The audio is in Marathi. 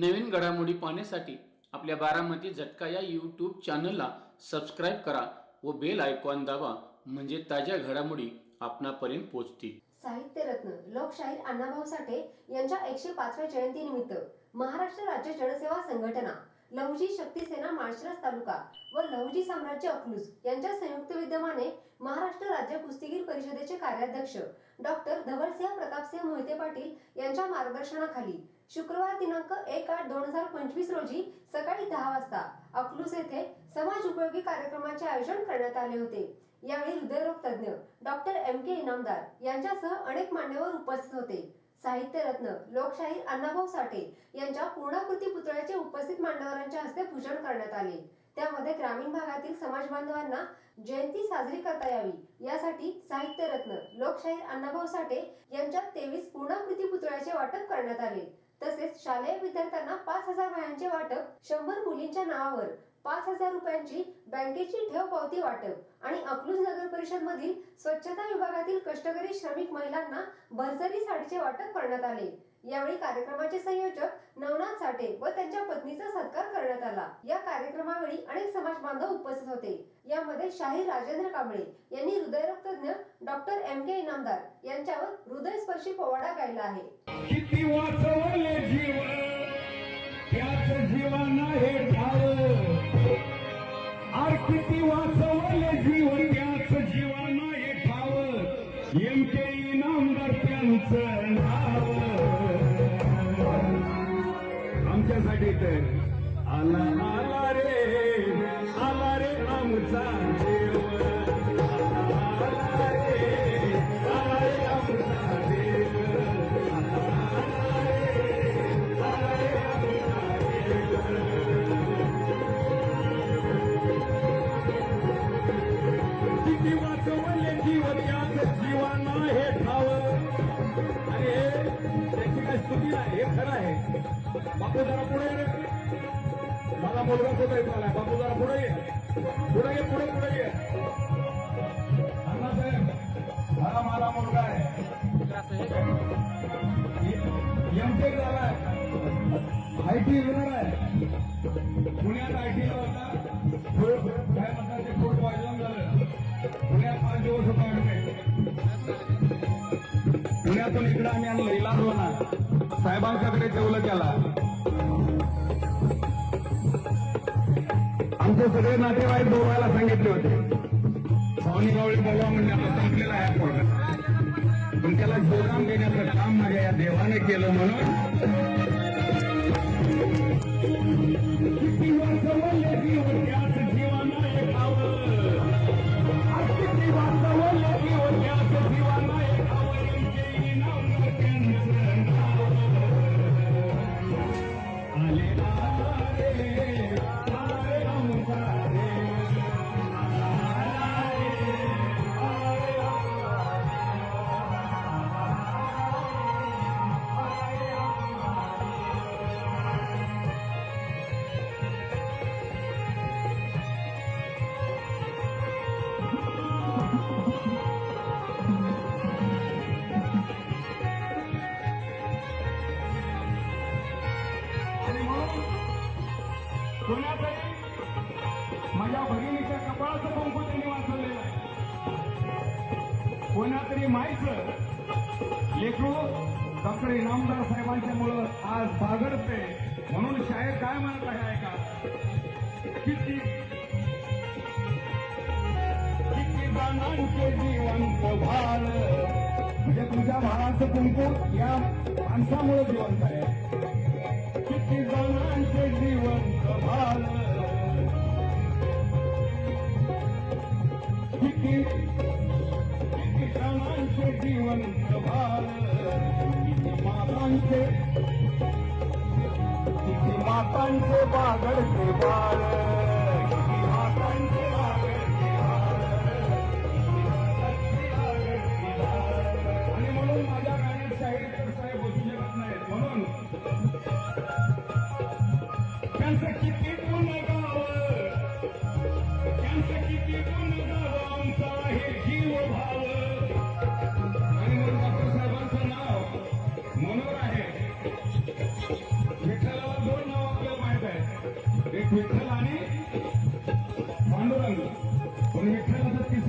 नवीन घडामोडी पाहण्यासाठी आपल्या बारामती झटका या यूट्यूब चॅनलला सबस्क्राईब करा व बेल आयकॉन दाबा म्हणजे ताज्या घडामोडी आपणापर्यंत पोहोचतील. साहित्यरत्न लोकशाहीर अण्णाभाऊ साठे यांच्या एकशे पाचव्या जयंतीनिमित्त महाराष्ट्र राज्य जनसेवा संघटना लहुजी शक्ती सेना माळशिरस तालुका व लहुजी साम्राज्य अकलूज यांच्या संयुक्त विद्यमाने महाराष्ट्र राज्य कुस्तीगीर परिषदेचे कार्याध्यक्ष डॉक्टर धवलसिंह प्रतापसिंह मोहिते पाटील यांच्या मार्गदर्शनाखाली शुक्रवार दिनांक एक आठ दोन हजार पंचवीस रोजी सकाळी दहा वाजता अकलूज येथे समाज उपयोगी कार्यक्रमाचे आयोजन करण्यात आले होते. यावेळी हृदयरोग तज्ज्ञ डॉक्टर एम के इनामदार यांच्यासह अनेक मान्यवर उपस्थित होते. साहित्यरत्न लोकशाहीर अण्णाभाऊ साठे यांच्या पूर्णाकृती पुतळ्याचे उपस्थित मान्यवरांच्या हस्ते पूजन करण्यात आले. त्यामध्ये ग्रामीण भागातील समाज बांधवांना जयंती साजरी करता यावी. यासाठी साहित्यरत्न लोकशाहीर अण्णाभाऊ साठे यांच्या तेवीस पूर्णाकृती पुतळ्याचे वाटप करण्यात आले. तसेच शालेय विद्यार्थ्यांना पाच हजार वह्यांचे वाटप शंभर मुलींच्या नावावर. पाच हजार रुपयांची बँकेची ठेव पावती वाटप आणि अकलूज नगर परिषद मधील स्वच्छता विभागातील कष्टकरी श्रमिक महिलांना भरसरी साडीचे वाटप करण्यात आले. यावेळी कार्यक्रमाचे संयोजक नवनाथ साठे व त्यांच्या पत्नीचा सत्कार करण्यात आला. या कार्यक्रमावेळी अनेक समाज बांधव उपस्थित होते. यामध्ये शाहीर राजेंद्र कांबळे यांनी हृदयरोग तज्ञ डॉक्टर एम के इनामदार यांच्यावर हृदयस्पर्शी पोवाडा गायला आहे. किती वाचवले त्याच जीवन हे आला आला रे आला रे आमचा देव. आला रे आला रे आमचा देव. किती वाचवले जीव त्याच जीवाना हे ठाव. अरे त्याची काय स्तुती नाही हे खरं आहे. बापू जरा पुढे माझा मुलगा कुठे येतो आला बापू जरा पुढे ये. पुढे ये पुढे पुढे ये. अण्णासाहेब हा माझा मुलगा आहे. एमटेक झालाय आय टी इंजिनियर आहे. पुण्यात आय होता. काय म्हणतात ते फूड पॉयझन झालं. पुण्यात पाच दिवस होता आम्ही. पुण्यातून इकडे आम्ही आणलं इलाज होणार साहेबांच्याकडे ठेवलं त्याला. आमचे सगळे नातेवाईक बोलवायला सांगितले होते. पाहुणी बावळी बोलवा म्हणजे आता संपलेला आहे पोरगा. पण त्याला जोराम देण्याचं काम माझ्या या देवाने केलं म्हणून. कोणातरी माझ्या भगिनीच्या कपाळाचं कुंकू त्यांनी वाचवलेलं आहे. कोणातरी माहीत लेखू डॉक्टर इनामदार साहेबांच्या मुळे आज बागडते. म्हणून शाळेत काय म्हणत आहे ऐका. किती किती जणांचे जिवंत भाळ म्हणजे तुझ्या भाळाचं कुंकू या माणसामुळे जिवंत आहे. किती जणांचे जीवन भाल किती किती जणांचे जिवंत भाल किती मातांचे किती मातांचे बागडते बाळ. ಒಂದು ವಿಠ್ಠಲ ಸತ್ಯ